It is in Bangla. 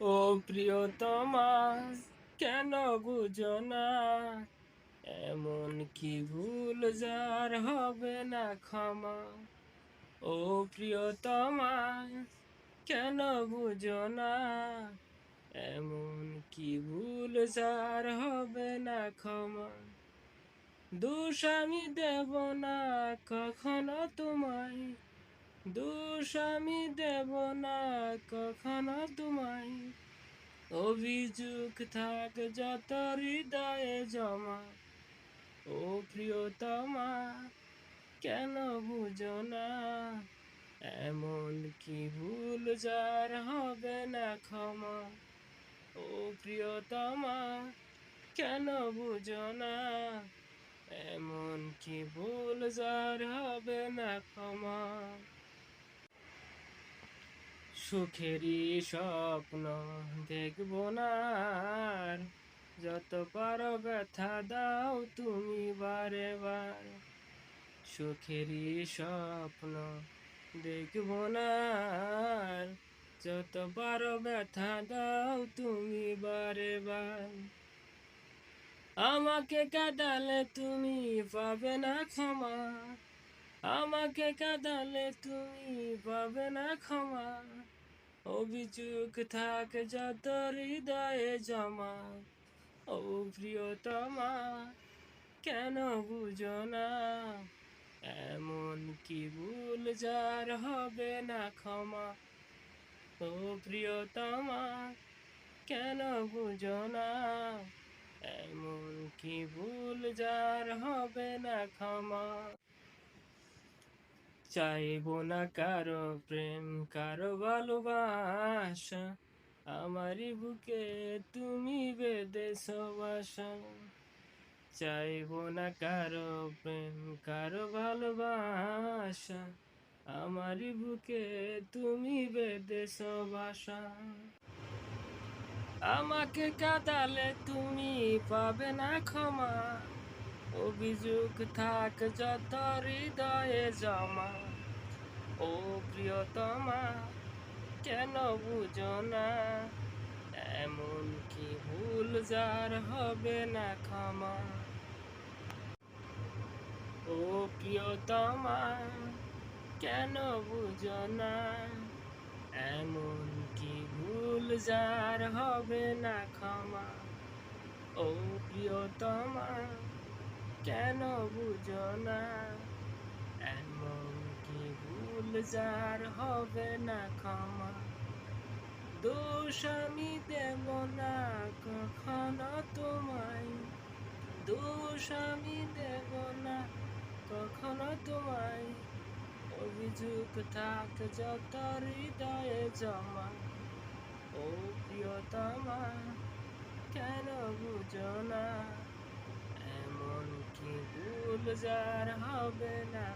ও প্রিয়তমা, কেন বুঝো না? এমন কি ভুল যার হবে না ক্ষমা? ও প্রিয়তমা, কেন বুঝো না? এমন কি ভুল যার হবে না ক্ষমা? দোষ আমি দেব না কখনো তোমায়। দোষ আমি দেব না, কখনো তোমায়। অভিযোগ থাক যত হৃদয়ে জমা। ও প্রিয়তমা, কেন বুঝো না? এমন কি ভুল যার হবে না ক্ষমা? ও প্রিয়তমা, কেন বুঝো না? এমন কি ভুল যার হবে না ক্ষমা? সুখেরই স্বপ্ন দেখব না। যত পারো ব্যথা দাও তুমি বারে বার সুখেরই স্বপ্ন দেখব না। যত পারো ব্যথা দাও তুমি বারে বার আমাকে কাঁদালে তুমি পাবে না ক্ষমা আমাকে কাঁদালে তুমি পাবে না ক্ষমা অভিযোগ থাক যত হৃদয়ে জমা। ও প্রিয়তমা, কেন বুঝো না? এমন কি ভুল যার হবে না ক্ষমা? ও প্রিয়তমা, কেন বুঝো না? এমন কি ভুল যার হবে না ক্ষমা? চাইব না কারও প্রেম, কারও ভালোবাসা। আমারই বুকে তুমি বেদেশ বাসা। চাইব না কারও প্রেম, কারও ভালোবাসা। আমারই বুকে তুমি বেদেশ বাসা। আমাকে কাঁদালে তুমি পাবে না ক্ষমা। অভিযোগ থাক যত হৃদয়ে জমা। ও প্রিয়তমা, কেন বুঝো না? এমন কি ভুল যার হবে না ক্ষমা। ও প্রিয়তমা, কেন বুঝো না? এমন কি ভুল যার হবে না ক্ষমা। ও প্রিয়তমা কেন বুঝো না? এমন কি ভুল যার হবে না ক্ষমা? দোষ আমি দেব না কখনো তোমায়। দোষ আমি দেব না কখনো তোমায়। অভিযোগ থাক যত হৃদয়ে জমা। ও প্রিয়তমা, কেন বুঝো না? এমন কি ভুল যার হবে না